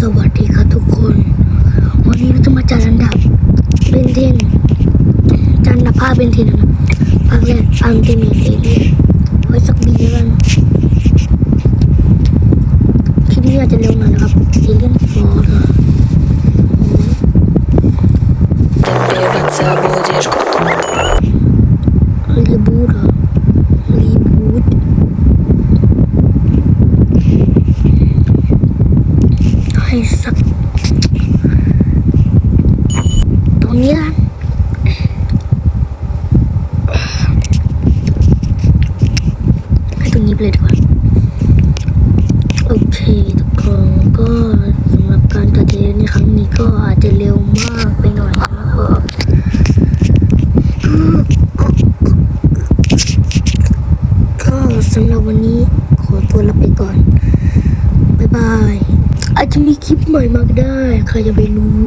สวัสดีครับทุกคน วันนี้เราจะมาจัดอันดับเบนเทนจัดนดับภาพเบนเทนนะภาคแรกอังเทมีเอเดียไว้สักบีแล้วกันคลิปนี้อาจจะเร็วหน่อยนะครับเอเลียนฟอร์นะรีบูดะ สัก ตรงนี้ละให้ตรงนี้ไปเลยดีกว่า โอเคทุกคนก็สำหรับการตัดเทปในครั้งนี้ก็อาจจะเร็วมากไปหน่อยนะครับก็สำหรับวันนี้ขอตัวลาไปก่อน บ๊ายบาย อาจจะมีคลิปใหม่มาก็ได้ ใครจะไปรู้